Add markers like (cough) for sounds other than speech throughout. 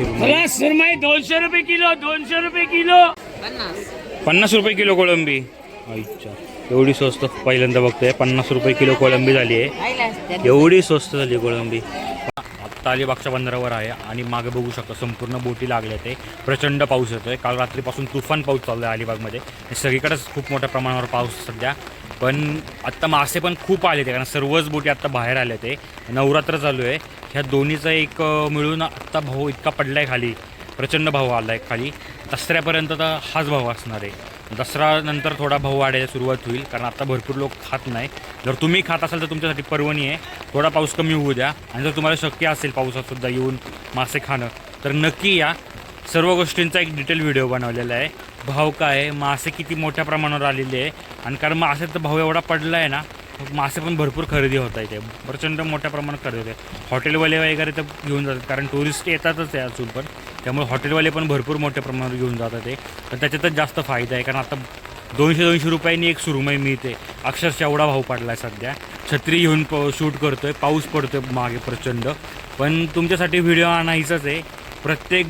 मला सुरमई. दोनशे रुपये किलो दोनशे रुपये किलो. पन्नास रुपये किलो कोळंबी. अच्छा एवढी स्वस्त पहिल्यांदा बघतोय. पन्नास रुपये किलो कोळंबी झाली आहे. एवढी स्वस्त झाली कोळंबी. आत्ता अलिबागच्या बंदरावर आहे आणि मागे बघू शकता संपूर्ण बोटी लागल्या ते. प्रचंड पाऊस येतो आहे काल रात्रीपासून तुफान पाऊस चालू आहे अलिबागमध्ये सगळीकडेच खूप मोठ्या प्रमाणावर पाऊस सध्या. पण आत्ता मासे पण खूप आले ते कारण सर्वच बोटी आत्ता बाहेर आले ते. नवरात्र चालू आहे. ह्या दोन्हीचा एक मिळून आत्ता भाऊ इतका पडला आहे खाली. प्रचंड भाऊ आला आहे खाली. दसऱ्यापर्यंत तर हाच भाव असणार आहे. दसरानंतर थोडा भाऊ वाढायला सुरुवात होईल कारण आता भरपूर लोक खात नाही. जर तुम्ही खात असाल तर तुमच्यासाठी पर्वणी आहे. थोडा पाऊस कमी होऊ द्या. आणि जर तुम्हाला शक्य असेल पाऊसातसुद्धा येऊन मासे खाणं तर नक्की या. सर्व गोष्टींचा एक डिटेल व्हिडिओ बनवलेला आहे. भाव काय आहे? मासे किती मोठ्या प्रमाणावर आलेले आहे? आणि कारण मासे तर भाव एवढा पडला आहे ना मासे पण भरपूर खरेदी होत आहे ते प्रचंड मोठ्या प्रमाणात खरेदी होते हॉटेलवाले वगैरे तर घेऊन जातात कारण टुरिस्ट येतातच आहे अजून पण. त्यामुळे हॉटेलवाले पण भरपूर मोठ्या प्रमाणावर घेऊन जातात ते तर त्याच्यातच जास्त फायदा आहे कारण आता दोनशे दोनशे रुपयांनी एक सुरमई मिळते. अक्षरशः एवढा भाव पडला आहे सध्या. छत्री घेऊन प शूट करतो आहे पाऊस पडतो आहे मागे प्रचंड. पण तुमच्यासाठी व्हिडिओ आणायचाच आहे. प्रत्येक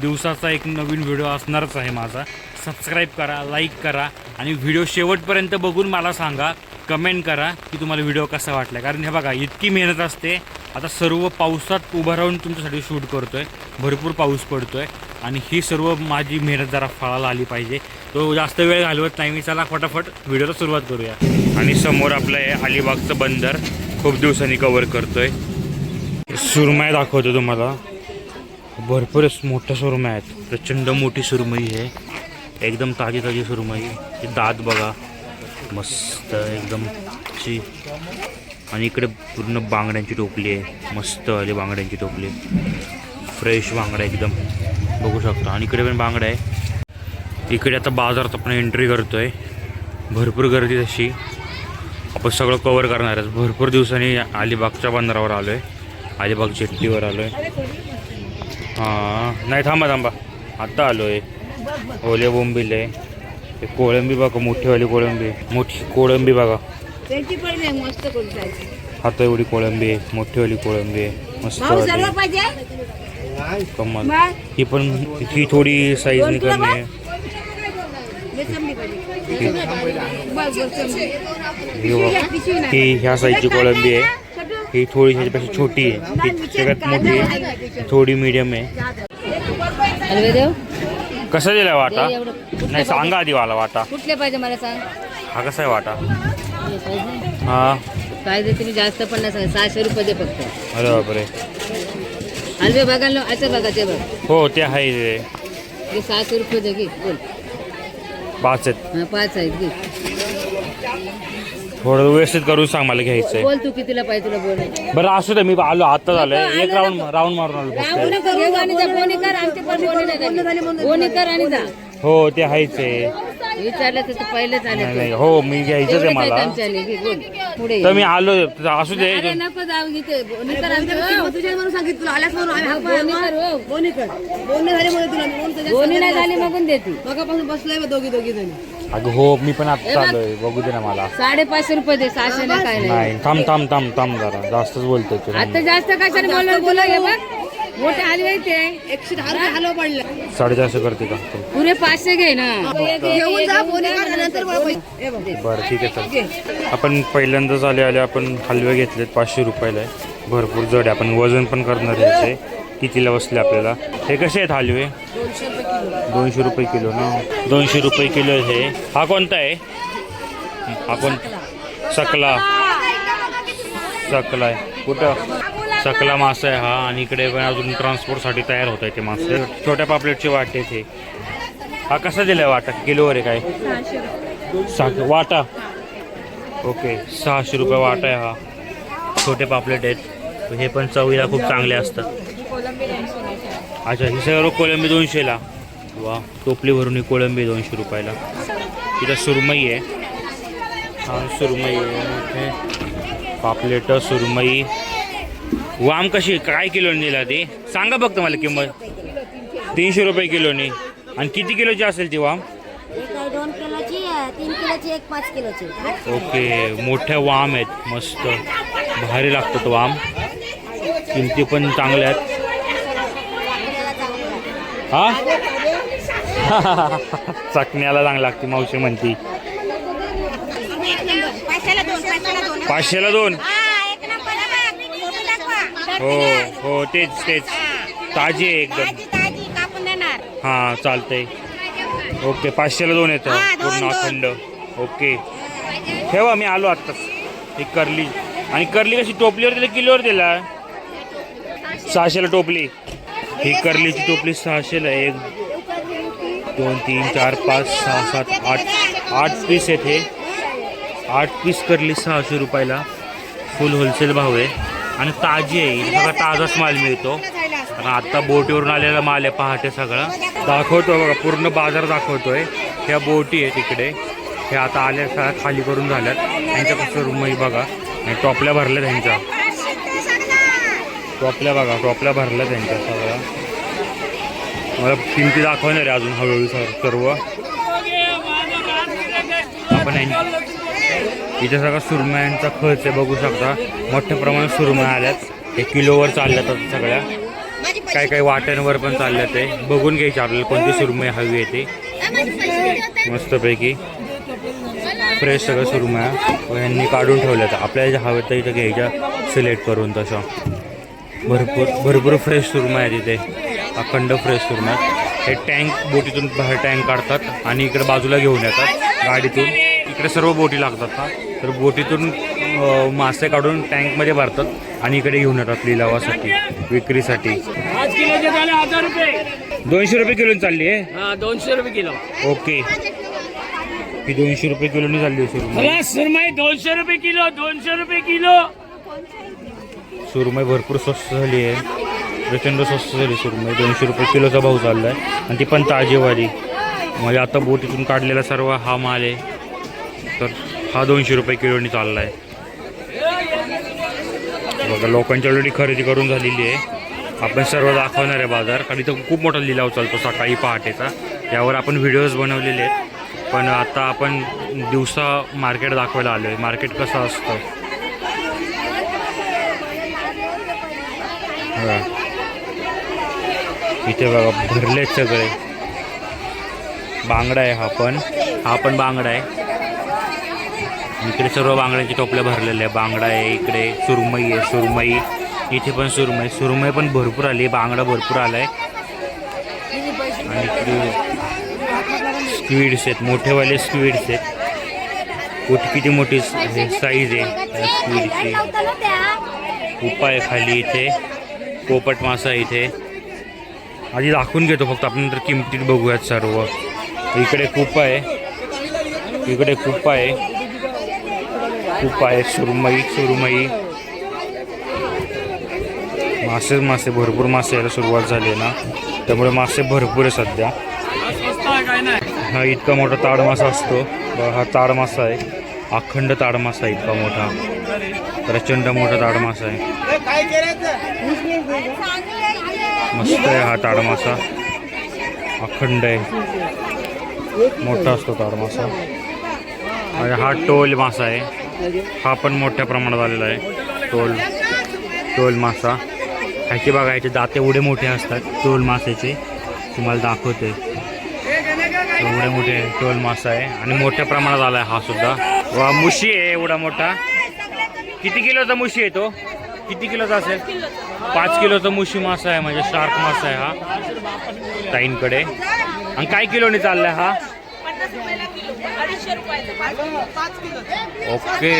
दिवसाचा एक नवीन व्हिडिओ असणारच आहे माझा. सबस्क्राईब करा लाईक करा आणि व्हिडिओ शेवटपर्यंत बघून मला सांगा कमेंट करा की तुम्हाला व्हिडिओ कसा वाटला. कारण हे बघा इतकी मेहनत असते आता सर्व पावसात उभं राहून तुमच्यासाठी शूट करतो आहे भरपूर पाऊस पडतो आहे आणि ही सर्व माझी मेहनत जरा फळाला आली पाहिजे. तो जास्त वेळ घालवत नाही. मी चला फटाफट व्हिडिओला सुरुवात करूया. आणि समोर आपलं हे अलिबागचं बंदर खूप दिवसांनी कवर करतोय. सुरमई दाखवतो तुम्हाला. भरपूरच मोठ्या सुरमय आहेत. प्रचंड मोठी सुरमई आहे एकदम ताजी ताजी सुरमई दात बघा. मस्त एकदम ची. आणि इकडे पूर्ण बांगड्यांची टोपली आहे. मस्त आली बांगड्यांची टोपली फ्रेश बांगडा एकदम. बघू शकता. आणि इकडे पण बांगडा आहे. इकडे आता बाजारात आपण एंट्री करतो आहे भरपूर गर्दी तशी. आपण सगळं कवर करणार आहे भरपूर दिवसांनी अलिबागच्या बंदरावर आलो आहे अलिबाग चेट्टीवर आलो आहे हां नाही थांबा थांबा. आत्ता आलो आहे ओले बोंबील आहे. कोळंबी बघा मोठीवाली कोळंबी. मोठी कोळंबी बघा. त्यांची पण नाही मस्त करून एवढी कोळंबी आहे मोठीवाली कोळंबी आहे मस्त भाऊ सर्व वाली. पाहिजे? कमाल. ही पण ही थोडी साईजने दोन कमी आहे. पाहिजे. बस. ही बघा. ही ह्या साईजची कोळंबी आहे. ही थोडी ह्याच्यापेक्षा छोटी आहे. ही सगळ्यात मोठी आहे. थोडी मीडियम आहे. हलवे देव कसा दिला वाटा? एवढं नाही सांगा आधी मला वाटा. कुठले पाहिजे मला सांग? हा कसा आहे वाटा? हे. पाहिजे हा काय दे तुम्ही जास्त पण नाही सांग सहाशे रुपये दे फक्त. अरे बापरे. हलवे बघायला असं बघा ते बघ. हो ते आहे ते. हे सहाशे रुपये दे घे बोल. पाच आहेत. हा पाच आहेत घे. थोडं व्यवस्थित करून सांग मला घ्यायचंय. बोल तू कितीला पाहिजे तुला बोल. बरं असू दे मी आलो आता झालंय. एक राऊंड राऊंड मारून आलो फक्त. घेऊ आणि जा बोनी कर आमची पण बोनी नाही झाली. बोनी कर आणि जा. हो ते आहेच आहे. विचारलं तर तू पहिलेच नाही आले नाही हो मी घ्यायचंच आहे एवढंच आहेत मला. पुढे तर मी आलो असू दे नको जाऊ इथे. सांगितलं हा, हो. बोलणे झाले म्हणून तुला नाही झाली मगून देते. बसलोय दोघी दोघी जणी. अगं हो मी पण आता आलोय बघू. दे ना मला. साडेपाचशे रुपये दे सहाशे ना काय नाही. नाही थांब थांब थांब थांब जरा. जास्तच बोलतोय तू. आता जास्त कशाने बोललो बोला हे बघ. मोठे हलवे ते. एकशे दहा रुपये हलव पडले. साडेचारशे करते का? पुरे पाचशे घे ना. घेऊन जा नंतर. बरं ठीक आहे चल आपण पहिल्यांदाच आले आले आपण हलवे घेतलेत पाचशे रुपयाला आहे. भरपूर जड आहे. आपण वजन पण करणार आहे. कितीला बसले आपल्याला? हे कसे आहेत हलवे? दोनशे रुपये किलो ना? दोनशे रुपये किलो हे. हा कोणता आहे? हा कोण सकला. सकला आहे. कुठं? सकला मासा आहे हा आणि इकडे पण अजून ट्रान्सपोर्टसाठी तयार होत आहे ते मासे. छोट्या पापलेटचे वाटे ते हा कसा दिलाय वाटा? किलोवर आहे काय? सा वाटा? ओके सहाशे रुपये वाटा आहे हा. छोटे पापलेट आहेत. हे पण चवीला खूप चांगले असतात. अच्छा ही सर्व कोळंबी दोनशेला वा टोपली भरून ही कोळंबी दोनशे रुपयाला. तिथं सुरमई आहे. हा सुरमई आहे. पापलेट सुरमई. वाम कशी काय किलोने दिला ती? सांगा फक्त मला किंमत. तीनशे रुपये किलोनी. आणि किती किलोची असेल ती वाम? एक आहे दोन किलोची तीन किलोची एक पाच किलोची. ओके मोठ्या वाम आहेत मस्त. भारी लागतात वाम. किमती पण चांगल्या आहेत. हा? (laughs) चकण्याला चांगली लागते मावशी म्हणती. पाचशेला दोन? हो हो तेच तेच. ताजी आहे एकदम. हा चालतंय. ओके पाचशेला दोन येतं. हा, दोन, पूर्ण दोन. अखंड. ओके. ठेवा मी आलो आत्ताच. एक करली. आणि करली कशी? टोपलीवर दिली किलोवर दिला? सहाशेला टोपली. ही करलीची टोपली सहाशेला आहे. एक दोन तीन चार पाच सहा सात आठ. आठ पीस हे. आठ पीस करली सहाशे रुपयाला. फुल होलसेल भाव आहे. आणि ताजी आहे. ही सगळा ताजाच माल मिळतो. आणि आत्ता बोटीवरून आलेला माल आहे पहाटे सगळा. दाखवतो बघा पूर्ण बाजार दाखवतोय. ह्या बोटी आहे तिकडे. हे आता आल्या सगळ्या खाली करून झाल्यात. त्यांच्यापासून रूमही बघा. आणि टोपल्या भरल्या त्यांच्या. टोपल्या बघा टोपल्या भरल्या त्यांच्या सगळ्या. मला किमती दाखवणार आहे अजून हळूहळू सर- सर्व. आपण यां- इथे सगळा सुरमयांचा खर्च आहे बघू शकता. मोठ्या प्रमाणात सुरमया आल्यात. हे किलोवर चालल्यात सगळ्या. काय काय वाट्यांवर पण चालल्यात ते. बघून घ्यायचे आपल्याला कोणती सुरमई हवी आहे ते. मस्तपैकी. फ्रेश सगळं सुरमया. यांनी काढून ठेवल्यात. आपल्याला ज्या हव्या त्या इथं घ्यायच्या. सिलेक्ट करून तसं भरपूर भरपूर फ्रेश सुरमया आहे तिथे अखंड फ्रेश सुरमया. हे टँक बोटीतून बाहेर टँक काढतात आणि इकडे बाजूला घेऊन येतात. गाडीतून. इकडे सर्व बोटी लागतात ना? तर बोटीतून मासे काढून टँकमध्ये भरतात आणि इकडे घेऊन येतात लिलावासाठी विक्रीसाठी. दोनशे रुपये किलो चालली आहे? हा दोनशे रुपये किलो. ओके. ही दोनशे रुपये किलोनी चालली आहे सुरमई. दोनशे रुपये किलो दोनशे रुपये किलो. सुरमई भरपूर स्वस्त झाली आहे. प्रचंड स्वस्त झाली सुरमई. दोनशे रुपये किलोचा भाव चालला आहे आणि ती पण ताजीवाली. म्हणजे आता बोटीतून काढलेला सर्व हा माल आहे. तर हा दोनशे रुपये किलोनी चालला आहे. बघा लोकांची ऑलरेडी खरेदी करून झालेली आहे. आपण सर्व दाखवणार आहे बाजार. कारण इथं खूप मोठा लिलाव चालतो सकाळी पहाटेचा. यावर आपण व्हिडिओज बनवलेले आहेत. पण आता आपण दिवसा मार्केट दाखवायला आलो आहे मार्केट कसं असतं? हां. इथे बघा भरलेत सगळे. बांगडा आहे हा पण. हा पण बांगडा आहे. इकडे सर्व बांगड्यांची टोपल्या भरलेल्या आहे बांगडा आहे इकडे सुरमई आहे सुरमई. इथे पण सुरमई. सुरमई पण भरपूर आली बांगडा भरपूर आलाय. आणि इकडे स्क्वीड्स आहेत. मोठेवाले स्क्वीड्स आहेत. कुठे किती मोठी साईज आहे. त्या स्क्वीडची उपाय आहे खाली इथे. पोपट मासा इथे. आधी दाखवून घेतो. फक्त आपण नंतर किमतीत बघूयात सर्व. इकडे खूप आहे. इकडे खूप आहे. खूप आहे सुरमई सुरमई. मासेच मासे भरपूर मासे यायला सुरुवात झाली आहे ना. त्यामुळे मासे भरपूर आहे सध्या. हा इतका मोठा ताडमासा असतो. हा ताडमासा आहे. अखंड ताडमासा आहे इतका मोठा. प्रचंड मोठा ताडमासा आहे. मस्त आहे हा ताडमासा. अखंड आहे. मोठा असतो ताडमासा. आणि हा टोल मासा आहे. हा पण मोठ्या प्रमाणात आलेला आहे. टोल टोल मासा. ह्याचे बघा दाते एवढे मोठे असतात टोल माशाचे तुम्हाला दाखवते. एवढे मोठे टोल मासा आहे. आणि मोठ्या प्रमाणात आला आहे हा सुद्धा. वा मुशी आहे एवढा मोठा. किती किलोचा मुशी आहे तो? किती किलोचा असेल? पाच किलोचा मुशी मासा आहे म्हणजे शार्क मासा आहे हा. ताईंकडे. आणि काय किलोने चाललाय हा? ओके.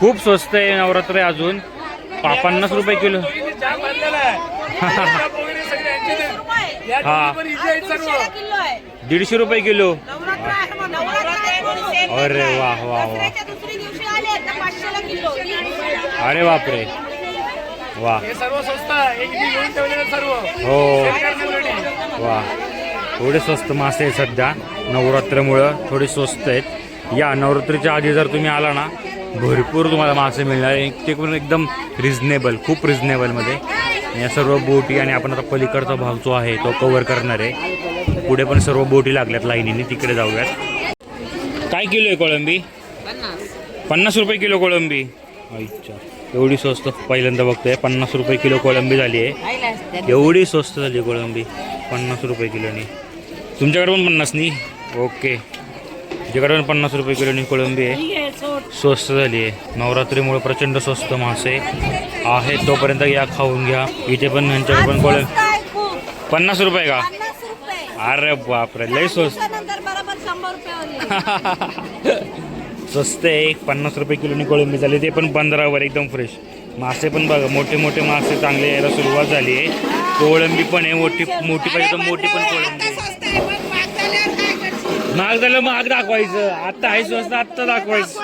खूप स्वस्त आहे नवरात्र आहे अजून. पा पन्नास रुपये किलो. चहा बनलेला आहे. चहा वगैरे सगळे यांचे ते. या हा. ठिकाणी पण इथे आहेत सर्व. दीडशे रुपये किलो. अरे वा वा वा. दुसरी दिवशी आले आता पाचशेला किलो. अरे बापरे. वा. हे सर्व स्वस्त आहे. एक मी घेऊन ठेवलेलं सर्व. हो. सरकारने. वा. थोडे स्वस्त मासे आहे सध्या. नवरात्रमुळं थोडे स्वस्त आहेत. या नवरात्रीच्या आधी जर तुम्ही आला ना भरपूर तुम्हाला मासे मिळणार. ते पण एकदम रिझनेबल खूप रिझनेबलमध्ये या सर्व बोटी आणि आपण आता पलीकडचा भाग जो आहे तो कवर करणार आहे. पुढे पण सर्व बोटी लागल्यात लाईनीने तिकडे जाऊयात. काय किलो आहे कोळंबी? पन्नास रुपये किलो कोळंबी. अच्छा एवढी स्वस्त पहिल्यांदा बघतोय. पन्नास रुपये किलो कोळंबी झाली आहे. एवढी स्वस्त झाली कोळंबी. पन्नास रुपये किलोनी. तुमच्याकडे पण पन्नास नी? ओके. तुझ्याकडे पण पन्नास रुपये किलोनी कोळंबी आहे. स्वस्त झाली आहे. नवरात्रीमुळे प्रचंड स्वस्त मासे आहेत. तोपर्यंत या खाऊन घ्या. इथे पण यांच्याकडे पण कोळंबी पन्नास रुपये का? अरे बापरे लय स्वस्त. (laughs) स्वस्त आहे पन्नास रुपये किलोनी कोळंबी झाली. ते पण पंधरावर एकदम फ्रेश मासे पण बघा मोठे मोठे मासे चांगले यायला सुरुवात झाली आहे. कोळंबी पण आहे मोठी मोठी पाहिजे तर मोठी पण कोळंबी आहे. महाग झालं महाग दाखवायचं. आता आहे स्वस्त आत्ता दाखवायचं.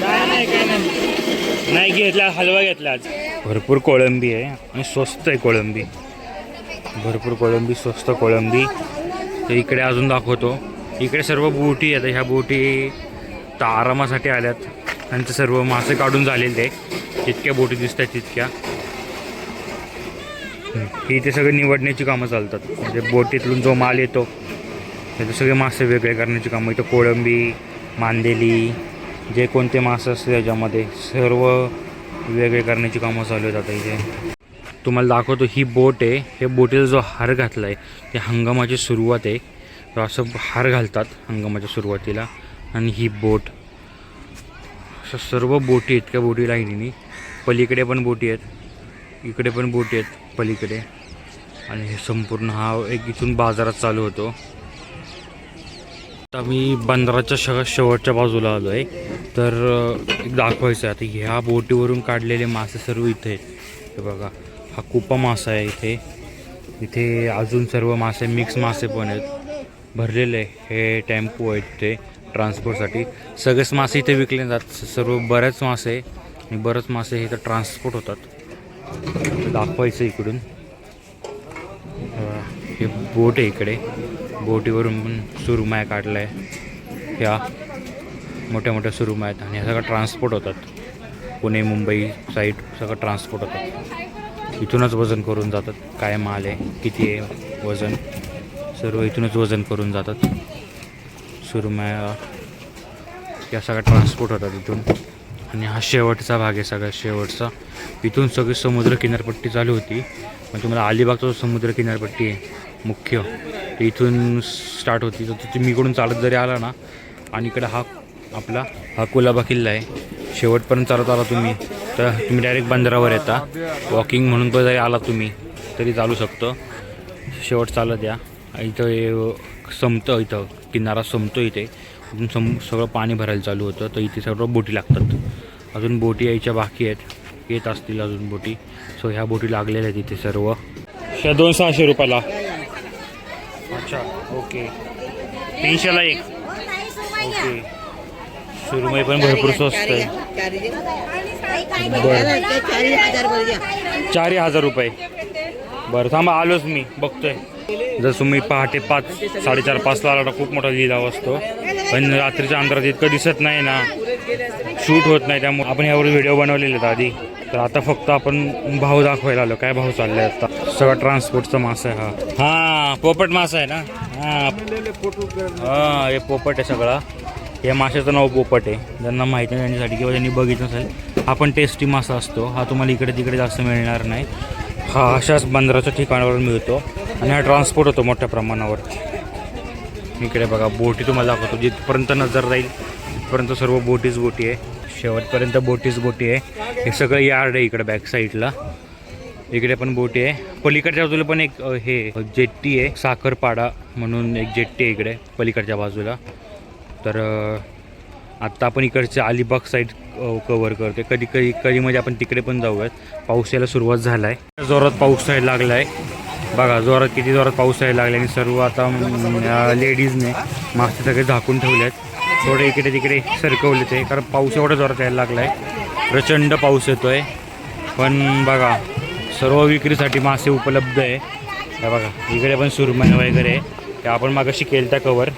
काय नाही. काय नाही नाही घेतला हलवा घेतला आज. भरपूर कोळंबी आहे आणि स्वस्त आहे कोळंबी. भरपूर कोळंबी स्वस्त कोळंबी. तर इकडे अजून दाखवतो. इकडे सर्व बोटी आहेत. ह्या बोटी तर आरामासाठी आल्यात. त्यांचे सर्व मासे काढून झालेले ते जितक्या बोटी दिसत आहेत तितक्या. इथे सगळे निवडण्याची कामं चालतात. म्हणजे बोटीतून जो माल येतो त्याचे सगळे मासे वेगळे करण्याची कामं. इथं कोळंबी मांदेली जे कोणते मासे असते त्याच्यामध्ये सर्व वेगळे करण्याची कामं चालू आहेत आता इथे. तुम्हाला दाखवतो ही बोट आहे. हे बोटीचा जो हार घातला आहे ते हंगामाची सुरुवात आहे. तर असं हार घालतात हंगामाच्या सुरुवातीला. आणि ही बोट असं सर्व बोटी आहेत त्या बोटी लाईनीनी पलीकडे पण बोटी आहेत. इकडे पण बोटी आहेत पलीकडे. आणि हे संपूर्ण हा एक इथून बाजारात चालू होतो. आता मी बंदराच्या श शेवटच्या बाजूला आलो आहे तर एक दाखवायचं आहे. आता ह्या बोटीवरून काढलेले मासे सर्व इथे आहेत. हे बघा हा कुपा मासा आहे इथे. इथे अजून सर्व मासे मिक्स मासे पण आहेत. भरलेले हे टेम्पो आहेत ते ट्रान्सपोर्टसाठी सगळेच मासे इथे विकले जातात. सर्व बरेच मासे आणि बरेच मासे इथं ट्रान्सपोर्ट होतात. दाखवायचं इकडून. हे बोट आहे इकडे. बोटीवरून पण काढला काढलाय. ह्या मोठ्या मोठ्या सुरुमा आहेत आणि ह्या सगळं ट्रान्सपोर्ट होतात. पुणे मुंबई साईड सगळं ट्रान्सपोर्ट होतात. इथूनच वजन करून जातात. काय माल आहे किती आहे वजन. सर्व इथूनच वजन करून जातात. सुरमाया या सगळ्या ट्रान्सपोर्ट होतात इथून. आणि हा शेवटचा भाग आहे सगळ्यात शेवटचा. इथून सगळी समुद्र किनारपट्टी चालू होती. मग तुम्हाला अलिबागचा जो समुद्र किनारपट्टी आहे मुख्य ते इथून स्टार्ट होती. तर तुम्ही इकडून चालत जरी आला ना आणि इकडे हा आपला हा कुलाबा किल्ला आहे. शेवटपर्यंत चालत आला तुम्ही तर तुम्ही डायरेक्ट बंदरावर येता. वॉकिंग म्हणून पण जरी आला तुम्ही तरी चालू शकतो. शेवट चालत या इथं संपतं इथं किनारा संपतो इथे. इथून सम सगळं पाणी भरायला चालू होतं. तर इथे सर्व बोटी लागतात. अजून बोटी यायच्या बाकी आहेत. येत असतील अजून बोटी. सो ह्या बोटी लागलेल्या आहेत इथे सर्व. ह्या दोन सहाशे रुपयाला. अच्छा ओके तीनशेला एक. ओके सुरमई पण भरपूर स्वस्त आहे. चारही हजार रुपये. बरं थांबा आलोच मी. बघतोय. जसं मी पहाटे पाच साडेचार पाचला आला तर खूप मोठा लिलाव असतो. पण रात्रीच्या अंतरात इतकं दिसत नाही ना. शूट होत नाही त्यामुळे आपण यावर व्हिडिओ बनवलेले आहेत आधी. तर आता फक्त आपण भाव दाखवायला आलो. काय भाव चालले आता? सगळा ट्रान्सपोर्टचा मासा आहे हा. हा पोपट मासा आहे ना? हा. हे पोपट आहे सगळा. या माशाचं नाव पोपट आहे. ज्यांना माहिती नाही त्यांच्यासाठी किंवा ज्यांनी बघितलं असेल हा पण टेस्टी मासा असतो. हा तुम्हाला इकडे तिकडे जास्त मिळणार नाही. हा अशाच बंदराच्या ठिकाणावर मिळतो. आणि हा ट्रान्सपोर्ट होतो मोठ्या प्रमाणावर. इकडे बघा बोटी तुम्हाला दाखवतो. जिथपर्यंत नजर राहील तिथपर्यंत सर्व बोटीच बोटी आहे. शेवटपर्यंत बोटीच बोटी आहे. हे सगळं यार्ड आहे इकडे बॅक साईडला इकडे पण बोटी आहे. पलीकडच्या बाजूला पण एक हे जेट्टी आहे. साखरपाडा म्हणून एक जेट्टी आहे इकडे पलीकडच्या बाजूला. तर आत्ता आपण इकडचे अलिबाग साईड कवर करते कधी कधी कधी म्हणजे आपण तिकडे पण जाऊयात. पाऊस यायला सुरुवात झाला आहे जोरात पाऊस यायला लागला आहे बघा जोरात किती जोरात पाऊस यायला लागला आणि सर्व आता लेडीजने मासे सगळे झाकून ठेवले आहेत थोडे इकडे तिकडे सरकवले ते कारण पाऊस एवढा जोरात यायला लागला आहे प्रचंड पाऊस येतो आहे पण बघा सर्व विक्रीसाठी मासे उपलब्ध आहे. हे बघा इकडे पण सुरमई वगैरे आहे. ते आपण मागाशी केलं त्या कवर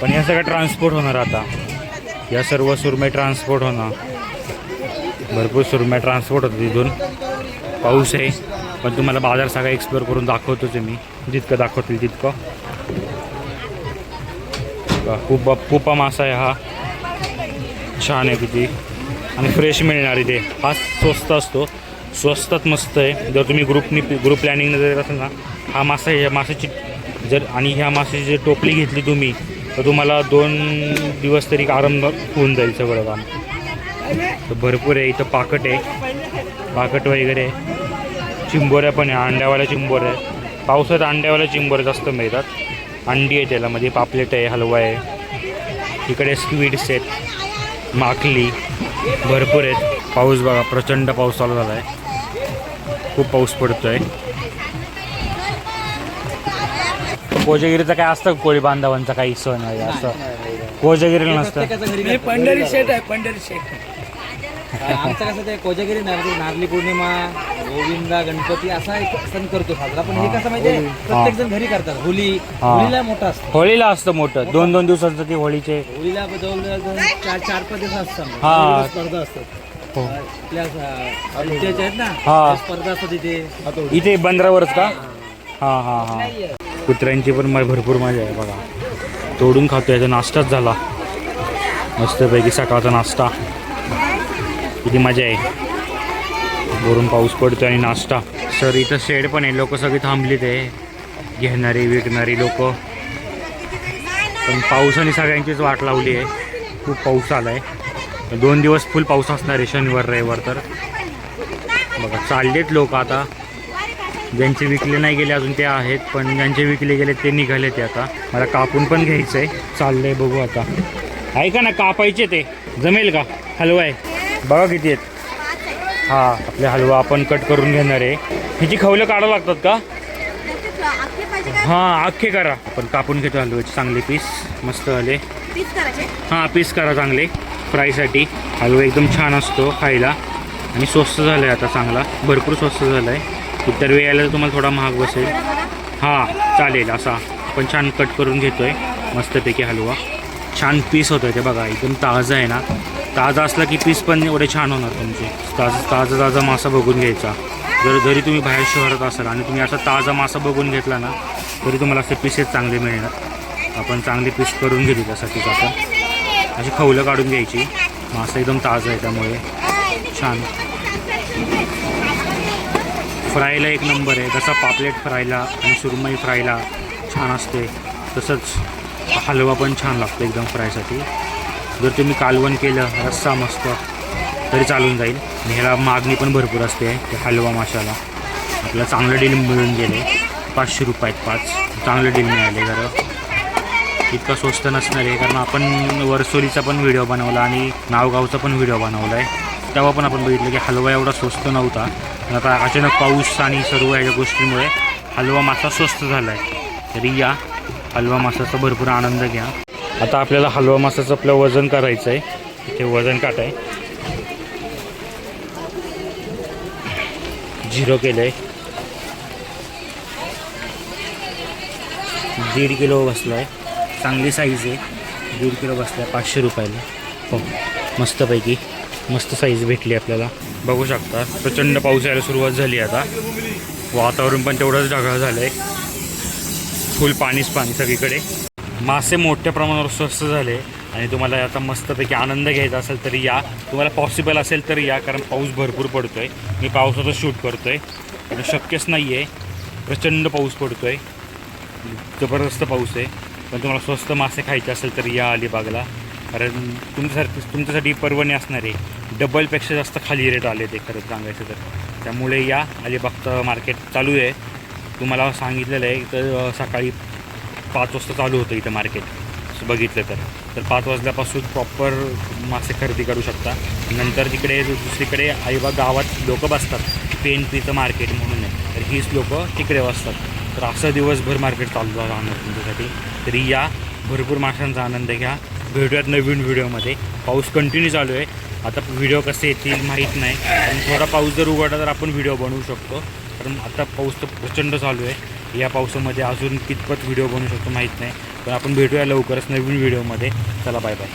पण या सगळं ट्रान्सपोर्ट होणार आता. या सर्व सुरमई ट्रान्सपोर्ट होणार. भरपूर सुरमई ट्रान्सपोर्ट होतं तिथून. पाऊस आहे. पण तुम्हाला बाजार सगळा एक्सप्लोअर करून दाखवतोच आहे मी. जितकं दाखवतील तितकं. बघा, खूप पुपा मासा आहे हा. छान आहे किती. आणि फ्रेश मिळणार इथे हा स्वस्त असतो. स्वस्तात मस्त आहे. जर तुम्ही ग्रुपनी ग्रुप प्लॅनिंगनं जर असेल ना हा मासा ह्या मासाची जर आणि ह्या मासाची जर टोपली घेतली तुम्ही तर तुम्हाला दोन दिवस तरी आराम होऊन जाईल सगळं काम. तर भरपूर आहे. इथं पाकट आहे. पाकट वगैरे. चिंबोऱ्या पण आहे. अंड्यावाल्या चिंबोऱ्या. आहे पावसात अंड्यावाल्या चिंबोऱ्या जास्त मिळतात. अंडी आहे त्याला मध्ये पापलेट आहे हलवा आहे. इकडे स्क्वीड्स आहेत माकली भरपूर आहेत. पाऊस बघा प्रचंड पाऊस चालू झाला आहे खूप पाऊस पडतो आहे कोजगिरीचं काय असतं कोळी बांधवांचा? काही सण आहे असं? कोजगिरीला नसतं. पंढरी शेट आहे पंढरी शेट आमचं कसं ते कोजागिरी नारळी नारळी पौर्णिमा गोविंदा गणपती असा एक सण करतो साजरा. पण हे कसं माहितीये प्रत्येक जण घरी करतात. होली हा. होलीला मोठा असतो. होळीला असतं मोठं. दोन दोन दिवसांचं ती होळीचे. होलीला जवळ चार चार पाच दिवस असतात हा. स्पर्धा असतात. हो. आपल्या आहेत ना हा. स्पर्धा असतात तिथे. इथे बंदरावरच का? हां. हां हां कुत्र्यांची पण मा- भरपूर मजा आहे बघा. तोडून खातो याचा नाश्ताच झाला. मस्तपैकी सकाळचा नाश्ता. किती मजा आहे. वरून पाऊस पडतो आणि नाश्ता. सर इथं शेड पण आहे. लोक सगळी थांबली ते घेणारी विकणारी लोक. पण पावसाने सगळ्यांचीच वाट लावली आहे. खूप पाऊस आला आहे दोन दिवस फुल पाऊस असणार आहे शनिवार रविवार तर. बघा चाललेत लोक आता. ज्यांचे विकले नाही गेले अजून ते आहेत पण ज्यांचे विकले गेले ते निघाले ते आता. मला कापून पण घ्यायचं आहे चाललंय बघू आता. ऐका ना कापायचे ते. जमेल का? हलवा आहे बघा किती आहेत. हा आपले हलवा आपण कट करून घेणार आहे. ह्याची खवलं काढावं लागतात का? हां अख्खे करा. आपण कापून घेतो हलव्याचे चांगले पीस मस्त आले. हां पीस करा चांगले. फ्रायसाठी हलवा एकदम छान असतो खायला. आणि स्वस्त झालं आहे आता चांगला. भरपूर स्वस्त झालं आहे इतर वेळेला तुम्हाला थोडा महाग बसेल. हां चालेल असा. पण छान कट करून घेतो आहे मस्तपैकी हलवा. छान पीस होतो आहे ते बघा. एकदम ताजा आहे ना. ताजा असला की पीस पण एवढे छान होणार तुमचे. ताजा ताजा ताजा मासा बघून घ्यायचा. जर जरी तुम्ही बाहेर शहरात असाल आणि तुम्ही असा ताजा मासा बघून घेतला ना तरी तुम्हाला असे पीसेस चांगले मिळणार. आपण चांगले पीस करून घेतो त्यासाठीच आपण अशी खवलं काढून घ्यायची. मासा एकदम ताजा आहे त्यामुळे. छान. फ्रायला एक नंबर आहे. जसा पापलेट फ्रायला आणि सुरमई फ्रायला छान असते. तसंच हलवा पण छान लागतो एकदम फ्रायसाठी जर तुम्ही कालवण केलं रस्सा मस्त तरी चालून जाईल. आणि ह्याला मागणी पण भरपूर असते त्या हलवा माशाला आपल्याला चांगलं डील मिळून गेले. पाचशे रुपयात पाच. चांगलं डील मिळाले जरा. इतका स्वस्त नसणार आहे कारण आपण वरसोलीचा पण व्हिडिओ बनवला आणि नावगावचा पण व्हिडिओ बनवला आहे तेव्हा पण आपण बघितलं की हलवा एवढा स्वस्त नव्हता. आता अचानक पाऊस आणि सर्व ह्याच्या गोष्टीमुळे हलवा मासा स्वस्त झाला आहे तरी या हलवा मासाचा भरपूर आनंद घ्या. आता आपल्याला हलवा मासाचं आपलं वजन करायचं आहे. इथे वजन काट आहे. झिरो केलं आहे दीड किलो बसला आहे चांगली साईज आहे. दीड किलो बसला आहे पाचशे रुपयाला. हो मस्तपैकी मस्त साईज भेटली आपल्याला. बघू शकता. प्रचंड पाऊस यायला सुरुवात झाली आता. वातावरण पण तेवढंच ढगाळ झालं आहे फुल पाणीच पाणी सगळीकडे. मासे मोठ्या प्रमाणावर स्वस्त झाले आणि तुम्हाला आता मस्तपैकी आनंद घ्यायचा असेल तरी या. तुम्हाला पॉसिबल असेल तर या कारण पाऊस भरपूर पडतो आहे मी पावसाचं शूट करतो आहे पण शक्यच नाही आहे प्रचंड पाऊस पडतो आहे जबरदस्त पाऊस आहे. पण तुम्हाला स्वस्त मासे खायचे असेल तर या अलिबागला. कारण तुमच्यासाठी तुमच्यासाठी परवणी असणार आहे डबलपेक्षा जास्त खाली रेट आले ते खरंच सांगायचं तर. त्यामुळे या अलिबागचं मार्केट चालू आहे. तुम्हाला सांगितलेलं आहे तर सकाळी पाच वाजता चालू होतं इथं मार्केट असं बघितलं तर. तर पाच वाजल्यापासून प्रॉपर मासे खरेदी करू शकता. नंतर तिकडे दुसरीकडे आईबा गावात लोक बसतात. पेन पीचं मार्केट म्हणून आहे. तर हीच लोक तिकडे बसतात. तर असं दिवसभर मार्केट चालू राहणार तुमच्यासाठी. तरी या भरपूर माशांचा आनंद घ्या. भेटूयात नवीन व्हिडिओमध्ये. पाऊस कंटिन्यू चालू आहे. आता व्हिडिओ कसे येतील माहीत नाही. पण थोडा पाऊस जर उघडला तर आपण व्हिडिओ बनवू शकतो. कारण आता पाऊस तर प्रचंड चालू आहे. या पावसामध्ये अजून कितपत व्हिडिओ बनवू शकतो माहीत नाही. पण आपण भेटूया लवकरच नवीन व्हिडिओमध्ये. चला बाय बाय